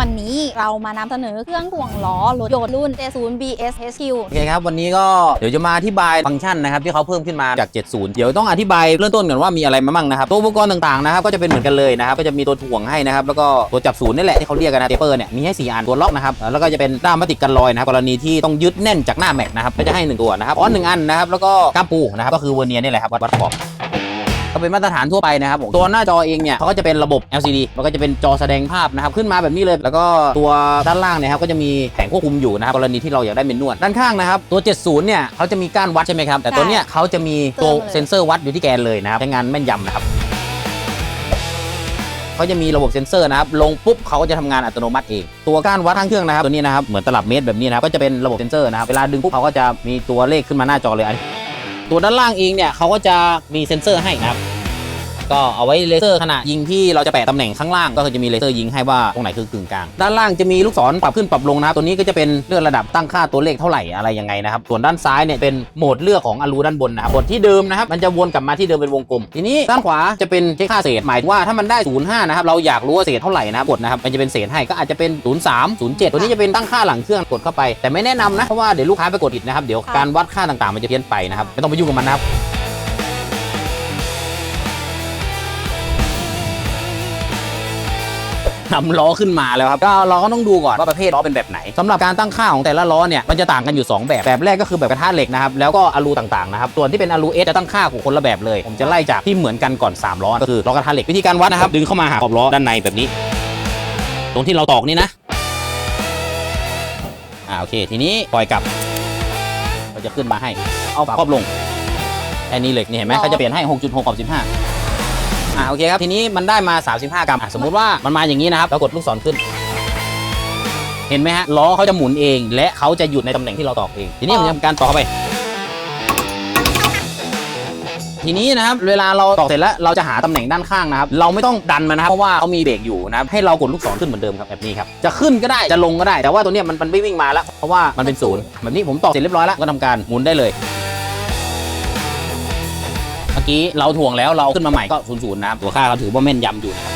วันนี้เรามานำเสนอเครื่องถ่วงล้อรถยนต์รุ่น J0 BS HQ โอเคครับ วันนี้ก็เดี๋ยวจะมาอธิบายฟังก์ชันนะครับที่เขาเพิ่มขึ้นมาจาก 70 เดี๋ยวต้องอธิบายเริ่มต้นก่อนว่ามีอะไรมามั่งนะครับตัวอุปกรณ์ต่างๆนะครับก็จะเป็นเหมือนกันเลยนะครับก็จะมีตัวถ่วงให้นะครับแล้วก็ตัวจับศูนย์นี่แหละที่เขาเรียกกันนะเทปเปอร์เนี่ยมีให้4อันตัวล็อกนะครับแล้วก็จะเป็นด้ามพลาสติกกันรอยนะครับกรณีที่ต้องยึดแน่นจากหน้าแม็กนะครับก็จะให้ 1 ตัวนะครับอ๋อหนึ่งอันนะครับแล้วก็กาปูนะครับก็คือเวอร์เนียร์นี่แหละครับวัดขอบ ก็เป็นมาตรฐานทั่วไปนะครับผมตัวหน้าจอเองเนี่ยเขาก็จะเป็นระบบ LCD มันก็จะเป็นจอแสดงภาพนะครับขึ้นมาแบบนี้เลย แล้วก็ตัวด้านล่างเนี่ยครับก็จะมีแผงควบคุมอยู่นะครับกรณีที่เราอยากได้เมนนวดด้านข้างนะครับตัว 70 เนี่ยเขาจะมีก้านวัดใช่ไหมครับแต่ตัวเนี้ยเขาจะมีตัวเติมเลยเซ็นเซอร์วัดอยู่ที่แกนเลยนะครับใช้งานแม่นยำนะครับเขาจะมีระบบเซ็นเซอร์นะครับ ลงปุ๊บเขาก็จะทำงานอัตโนมัติเอง ตัวก้านวัดข้างเครื่องนะครับ ตัวนี้นะครับ เหมือนตลับเมตรแบบนี้นะครับ ก็จะเป็นระบบเซ็นเซอร์นะครับ เวลาดึงปุ๊บเขาก็จะมีตัวเลขขึ้นมาหน้าจอเลยอัน ตัวด้านล่างเองเนี่ยเขาก็จะมีเซ็นเซอร์ให้นะครับ ก็เอาไว้เลเซอร์ขณะยิงที่เราจะแปะตำแหน่งข้างล่างก็คือจะมีเลเซอร์ยิงให้ว่าตรงไหนคือกึ่งกลาง ด้านล่างจะมีลูกศรปรับขึ้นปรับลงนะครับตัวนี้ก็จะเป็นเลือกระดับตั้งค่าตัวเลขเท่าไหร่อะไรยังไงนะครับส่วนด้านซ้ายเนี่ยเป็นโหมดเลือกของอลูด้านบนนะครับบนที่เดิมนะครับมันจะวนกลับมาที่เดิมเป็นวงกลม ทีนี้ด้านขวาจะเป็นเช็คค่าเศษหมายว่าถ้ามันได้05นย์ห้านะครับเราอยากรู้ว่าเศษเท่าไหร่นะครับกดนะครับมันจะเป็นเศษให้ก็อาจจะเป็น03 07ตัวนี้จะเป็นตั้งค่าหลังเครื่องกดเข้าไป แต่ไม่แนะนำนะเพราะว่าเดี๋ยวลูกค้าไปกดผิดนะครับเดี๋ยวการวัดค่าต่างๆมันจะเพี้ยนไปนะครับไม่ต้องไปยุ่งกับมันนะครับ นำล้อขึ้นมาแล้วครับก็เราก็ต้องดูก่อนว่าประเภทล้อเป็นแบบไหนสำหรับการตั้งค่าของแต่ละล้อเนี่ยมันจะต่างกันอยู่ 2 แบบแบบแรกก็คือแบบกระทะเหล็กนะครับแล้วก็อะลูต่างๆนะครับส่วนที่เป็นอะลูเอสจะตั้งค่าของคนละแบบเลย ผมจะไล่จากที่เหมือนกันก่อน3ล้อก็คือล้อกระทะเหล็กวิธีการวัดนะครับดึงเข้ามาหาขอบล้อด้านในแบบนี้ ตรงที่เราตอกนี่นะอ่าโอเค ทีนี้ปล่อยกลับเราจะขึ้นมาให้เอาฝาครอบลงแค่นี้เหล็กนี่เห็นไหมเขาจะเปลี่ยนให้ 6.6กับ15 อ่าโอเคครับ ทีนี้มันได้มา 35 กรัมอะสมมุติว่ามันมาอย่างนี้นะครับเรากดลูกศรขึ้น เห็นไหมฮะล้อเขาจะหมุนเอง และเขาจะหยุดในตำแหน่งที่เราตอกเอง ทีนี้ผมจะทำการต่อเข้าไป ทีนี้นะครับเวลาเราตอกเสร็จแล้วเราจะหาตำแหน่งด้านข้างนะครับ เราไม่ต้องดันมันนะครับเพราะว่าเขามีเบรกอยู่นะครับให้เรากดลูกศรขึ้นเหมือนเดิมครับแบบนี้ครับจะขึ้นก็ได้จะลงก็ได้ แต่ว่าตัวเนี้ยมันมันไม่วิ่งมาแล้วเพราะว่ามันเป็นศูนย์แบบนี้ผมตอกเสร็จเรียบร้อยแล้วก็ทำการหมุนได้เลยเมื่อกี้เราถ่วงแล้วเราขึ้นมาใหม่ก็ศูนย์ศูนย์นะครับตัวค่าเขาถือว่าแม่นยำอยู่นะครับ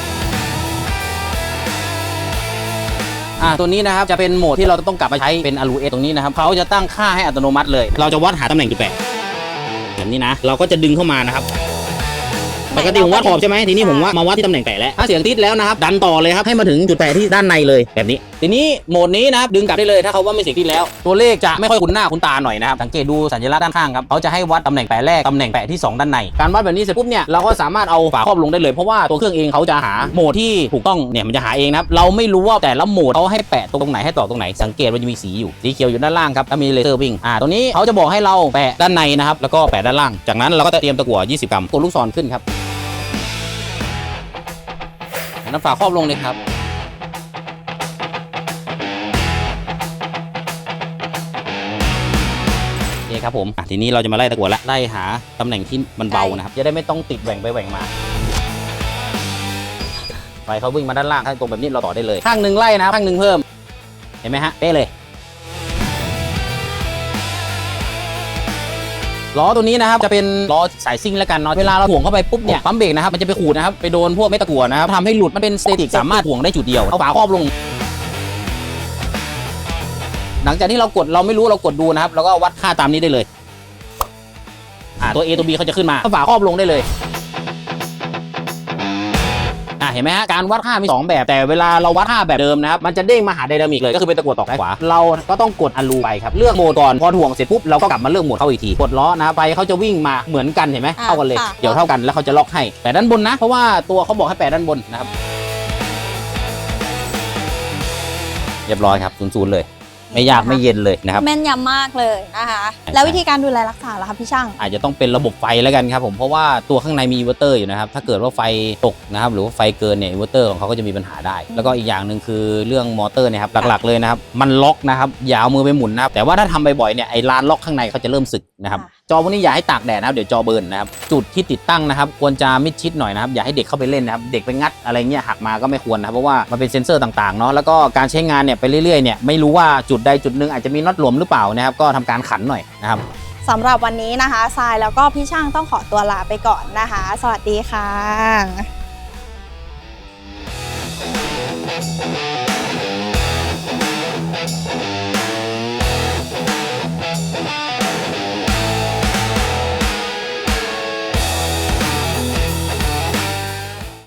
อ่าตัวนี้นะครับจะเป็นโหมดที่เราต้องกลับมาใช้เป็นอลูเอตรงนี้นะครับเขาจะตั้งค่าให้อัตโนมัติเลย เราจะวัดหาตำแหน่งจุดแปะแบบนี้นะ เราก็จะดึงเข้ามานะครับ ปกติผมวัดขอบใช่ไหมทีนี้ผมว่ามาวัดที่ตำแหน่งแปะแล้วถ้าเสียงติดแล้วนะครับดันต่อเลยครับให้มาถึงจุดแปะที่ด้านในเลยแบบนี้ ทีนี้โหมดนี้นะครับดึงกลับได้เลยถ้าเขาว่าไม่เสียงติดแล้ว ตัวเลขจะไม่ค่อยคุ้นหน้าคุ้นตาหน่อยนะครับสังเกตดูสัญลักษณ์ด้านข้างครับเขาจะให้วัดตำแหน่งแปะแรกตำแหน่งแปะที่สองด้านในการวัดแบบนี้เสร็จปุ๊บเนี่ยเราก็สามารถเอาฝาครอบลงได้เลยเพราะว่าตัวเครื่องเองเขาจะหาโหมดที่ถูกต้องเนี่ยมันจะหาเองนะครับเราไม่รู้ว่าแต่ละโหมดเขาให้แปะตรงไหนให้ต่อตรงไหนสังเกตว่าจะมีสีอยู่สีเขียวอยู่ด้านล่างครับถ้ามีเลเซอร์วิ่งอ่าตรงนี้เขาจะบอกให้เราแปะด้านในนะครับแล้วก็แปะด้านล่าง จากนั้นเราก็จะเตรียมตะกั่ว20 กรัมกดลูกศรขึ้นครับ น้ำฝาครอบลงเลยครับ โอเคครับผมอะทีนี้เราจะมาไล่ตะกั่วละไล่หาตำแหน่งที่มันเบานะครับ จะได้ไม่ต้องติดแหว่งไปแหว่งมา ไฟเขาวิ่งมาด้านล่างถ้าตรงแบบนี้เราต่อได้เลย ข้างหนึ่งไล่นะครับข้างหนึ่งเพิ่ม เห็นไหมฮะเป๊ะเลย ล้อตัวนี้นะครับจะเป็นล้อสายซิ่งแล้วกันเนาะเวลาเราถ่วงเข้าไปปุ๊บเนี่ยปั๊มเบรกนะครับมันจะไปขูดนะครับไปโดนพวกเม็ดตะกั่วนะครับทำให้หลุดมันเป็นสเตติกสามารถถ่วงได้จุดเดียวเอาฝาครอบลง หลังจากที่เรากดเราไม่รู้เรากดดูนะครับแล้วก็วัดค่าตามนี้ได้เลยอ่าตัว A ตัว B เขาจะขึ้นมาเอาฝาครอบลงได้เลย เห็นไหมฮะการวัดค่ามี2แบบแต่เวลาเราวัดค่าแบบเดิมนะครับมันจะเด้งมาหาไดนามิกเลยก็คือเป็นตะกั่วตอกซ้ายขวาเราก็ต้องกดอลูไปครับเลือกโหมดก่อนพอถ่วงเสร็จปุ๊บเราก็กลับมาเลือกโหมดเข้าอีกทีกดล้อนะครับไฟเขาจะวิ่งมาเหมือนกันเห็นไหมอ่าเท่ากันเลยค่ะเดี๋ยวเท่ากันแล้วเขาจะล็อกให้แต่ด้านบนนะ เพราะว่าตัวเขาบอกให้แปะด้านบนนะครับเรียบร้อยครับศูนย์ๆเลย ไม่ยากไม่เย็นเลยนะครับ แม่นยำมากเลยนะคะใช่แล้ววิธีการดูแลรักษาล่ะคะพี่ช่าง อาจจะต้องเป็นระบบไฟแล้วกันครับผมเพราะว่าตัวข้างในมีอินเวอร์เตอร์อยู่นะครับ ถ้าเกิดว่าไฟตกนะครับหรือว่าไฟเกินเนี่ยอินเวอร์เตอร์ของเขาก็จะมีปัญหาได้ แล้วก็อีกอย่างหนึ่งคือเรื่องมอเตอร์เนะครับหลักๆเลยนะครับมันล็อกนะครับอย่าเอามือไปหมุนนะครับแต่ว่าถ้าทำบ่อยๆเนี่ยไอ้ลานล็อกข้างในเขาจะเริ่มสึกนะครับค่ะ จอพวกนี้อย่าให้ตากแดดนะครับเดี๋ยวจอเบิร์นนะครับจุดที่ติดตั้งนะครับ ควรจะมิดชิดหน่อยนะครับอย่าให้เด็กเข้าไปเล่นนะครับ เด็กไปงัดอะไรเงี้ยหักมาก็ไม่ควรนะครับเพราะว่ามันเป็นเซ็นเซอร์ต่างๆเนาะแล้วก็การใช้งานเนี่ยไปเรื่อยๆเนี่ยไม่รู้ว่าจุดใดจุดหนึ่งอาจจะมีน็อตหลวมหรือเปล่านะครับก็ทำการขันหน่อยนะครับสำหรับวันนี้นะคะทรายแล้วก็พี่ช่างต้องขอตัวลาไปก่อนนะคะ สวัสดีค่ะ